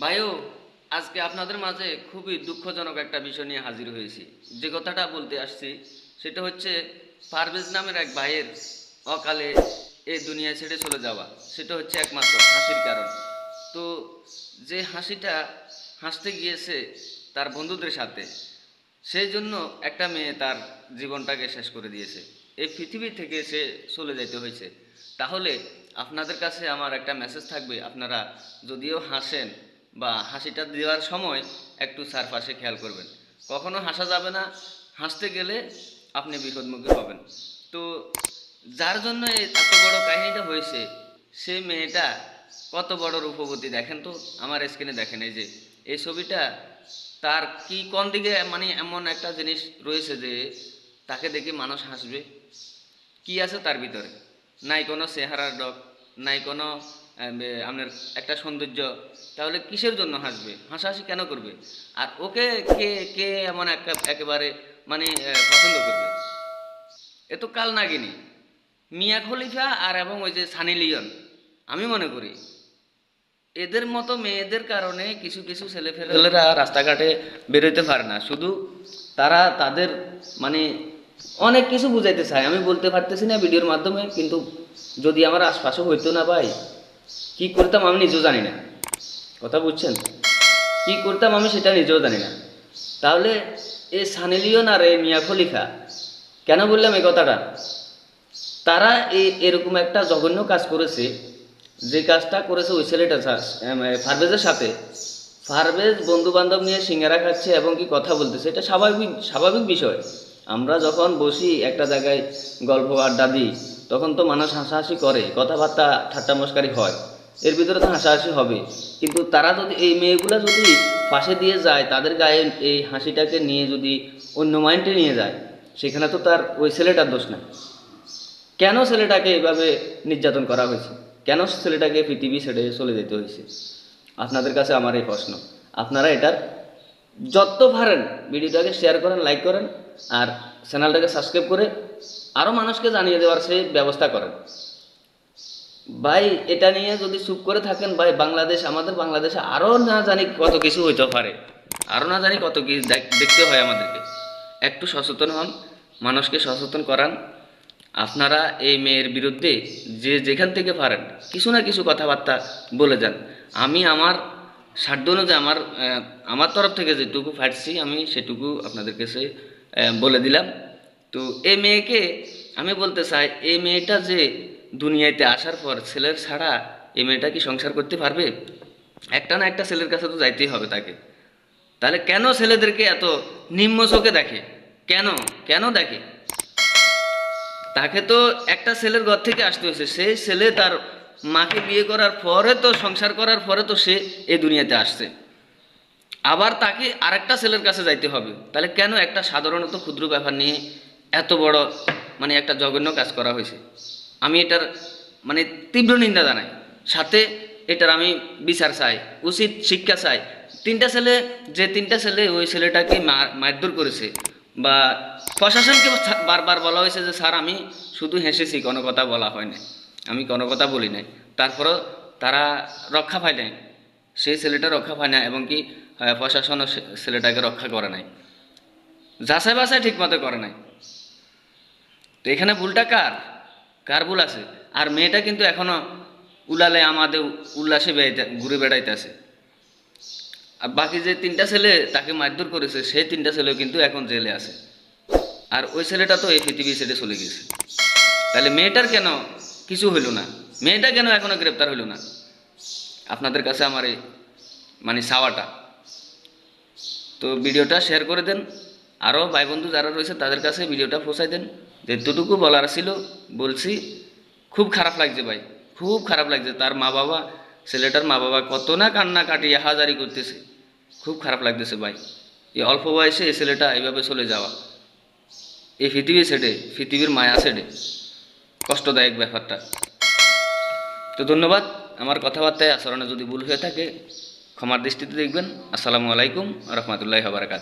ভাইও, আজকে আপনাদের মাঝে খুবই দুঃখজনক একটা বিষয় নিয়ে হাজির হয়েছি। যে কথাটা বলতে আসছি, সেটা হচ্ছে পারভেজ নামের এক ভাইয়ের অকালে এই দুনিয়া ছেড়ে চলে যাওয়া। সেটা হচ্ছে একমাত্র হাসির কারণ। তো যে হাসিটা হাসতে গিয়েছে তার বন্ধুদের সাথে, সেই জন্য একটা মেয়ে তার জীবনটাকে শেষ করে দিয়েছে। এই পৃথিবী থেকে সে চলে যেতে হয়েছে। তাহলে আপনাদের কাছে আমার একটা মেসেজ থাকবে। আপনারা যদিও হাসেন বা হাসিটা দেওয়ার সময় একটু চারপাশে খেয়াল করবেন। কখনো হাসা যাবে না, হাসতে গেলে আপনি বিপদমুখী হবেন। তো যার জন্য এত বড় কাহিনীটা হয়েছে, সে মেয়েটা কত বড় রূপবতী দেখেন তো, আমার স্ক্রিনে দেখেন এই যে, এই ছবিটা তার কি, কোন দিকে মানে এমন একটা জিনিস রয়েছে যে তাকে দেখে মানুষ হাসবে? কি আছে তার ভিতরে? নাই কোনো চেহারার ডক নাই কোনো আপনার একটা সৌন্দর্য, তাহলে কিসের জন্য হাসবে? হাসাহাসি কেন করবে? আর ওকে কে কে এমন একটা, একেবারে মানে পছন্দ করবে? এ তো কাল নাগিনি। মিয়া খলিফা আর এবং ওই যে সানি লিওন, আমি মনে করি, এদের মতো মেয়েদের কারণে কিছু কিছু ছেলেফেলেরা রাস্তাঘাটে বেরোতে পারে না। শুধু তারা তাদের মানে অনেক কিছু বুঝাইতে চায়। আমি বলতে পারতেছি না ভিডিওর মাধ্যমে, কিন্তু যদি আমার আশপাশে হইতো না ভাই কি করতাম আমি নিজেও জানি না। কথা বুঝছেন? কি করতাম আমি সেটা নিজেও জানি না। তাহলে এই সানিলিয়ন আর এই মিয়া খলিফা, কেন বললাম এই কথাটা? তারা এই এরকম একটা জঘন্য কাজ করেছে, যে কাজটা করেছে ওই ছেলেটা ফারভেজের সাথে। ফারভেজ বন্ধু বান্ধব নিয়ে সিঙ্গারা খাচ্ছে এবং কি কথা বলতেছে, এটা স্বাভাবিক স্বাভাবিক বিষয়। আমরা যখন বসি একটা জায়গায় গল্প আড্ডা দিই তখন তো মানুষ হাসাহাসি করে, কথাবার্তা ঠাট্টা মস্কারি হয়, এর ভিতরে তো হাসাহাসি হবে। কিন্তু তারা যদি, এই মেয়েগুলো যদি পাশে দিয়ে যায়, তাদের গায়ে এই হাসিটাকে নিয়ে যদি অন্য মাইন্ডে নিয়ে যায়, সেখানে তো তার ওই ছেলেটার দোষ না কেন ছেলেটাকে এভাবে নির্যাতন করা হয়েছে? কেন ছেলেটাকে পৃথিবী ছেড়ে চলে যেতে হয়েছে? আপনাদের কাছে আমার এই প্রশ্ন। আপনারা এটার যত পারেন, ভিডিওটাকে শেয়ার করেন লাইক করেন, আর চ্যানেলটাকে সাবস্ক্রাইব করে আরও মানুষকে জানিয়ে দেওয়ার সেই ব্যবস্থা করেন। ভাই, এটা নিয়ে যদি চুপ করে থাকেন, ভাই, বাংলাদেশ, আমাদের বাংলাদেশে আরও না জানি কত কিছু হইতে পারে। আরও না জানি কত কিছু দেখতে হয় আমাদেরকে। একটু সচেতন হন, মানুষকে সচেতন করান। আপনারা এই মেয়ের বিরুদ্ধে যে যেখান থেকে পারেন, কিছু না কিছু কথাবার্তা বলে যান। আমি আমার সাধ্য অনুযায়ী আমার আমার তরফ থেকে যেটুকু ফাটছি আমি সেটুকু আপনাদের কাছে বলে দিলাম। তো এ মেয়েকে আমি বলতে চাই, এ মেয়েটা যে দুনিয়াতে আসার পর ছেলের ছাড়া এ মেয়েটা কি সংসার করতে পারবে? একটা না একটা ছেলের কাছে তো যাইতেই হবে তাকে। তাহলে কেন ছেলেদেরকে এত নিম্ন চোখে দেখে? কেন? কেন দেখে? তাকে তো একটা ছেলের ঘর থেকে আসতে হয়েছে। সেই ছেলে তার মাকে বিয়ে করার পরে তো, সংসার করার পরে তো সে এই দুনিয়াতে আসছে। আবার তাকে আরেকটা ছেলের কাছে যাইতে হবে। তাহলে কেন একটা সাধারণত ক্ষুদ্র ব্যাপার নিয়ে এত বড় মানে একটা জঘন্য কাজ করা হয়েছে? আমি এটার মানে তীব্র নিন্দা জানাই। সাথে এটার আমি বিচার চাই, উচিত শিক্ষা চাই। তিনটা ছেলে, যে তিনটা ছেলে ওই ছেলেটাকে মার- মারধর করেছে বা প্রশাসনকে বারবার বলা হয়েছে যে, স্যার, আমি শুধু হেসেছি, কোনো কথা বলা হয় নাই আমি কোনো কথা বলি নাই। তারপরও তারা রক্ষা পায় নাই। সেই ছেলেটা রক্ষা পায় না এবং কি প্রশাসনও ছেলেটাকে রক্ষা করে নাই। যাচাই বাছাই ঠিক মতো করে নাই। তো এখানে ভুলটা কার? কার ভুল আছে? আর মেয়েটা কিন্তু এখনও উলালে আমাদের উল্লাসে বেড়াইতে, ঘুরে বেড়াইতেছে। আর বাকি যে তিনটা ছেলে তাকে মারধর করেছে, সেই তিনটা ছেলেও কিন্তু এখন জেলে আছে। আর ওই ছেলেটা তো এই পৃথিবী ছেড়ে চলে গেছে তাহলে মেয়েটার কেন কিছু হইল না? মেয়েটা কেন এখনও গ্রেপ্তার হইল না? আপনাদের কাছে আমার এই মানে চাওয়াটা তো ভিডিওটা শেয়ার করে দেন। আরও ভাই বন্ধু যারা রয়েছে, তাদের কাছে ভিডিওটা পৌঁছাই দেন। যেটুকু বলার ছিল, বলছি, খুব খারাপ লাগছে ভাই। খুব খারাপ লাগছে। তার মা বাবা ছেলেটার মা বাবা কত না কান্না কাটিয়ে হাজারি করতেছে। খুব খারাপ লাগতেছে ভাই। এই অল্প বয়সে এই ছেলেটা এইভাবে চলে যাওয়া। এই পৃথিবী ছেড়ে, পৃথিবীর মায়া ছেড়ে। কষ্টদায়ক ব্যাপারটা। তো ধন্যবাদ। আমার কথাবার্তায় আচরণে যদি ভুল হয়ে থাকে ক্ষমার দৃষ্টিতে দেখবেন। আসসালামু আলাইকুম রহমতুল্লাহ বারাকাত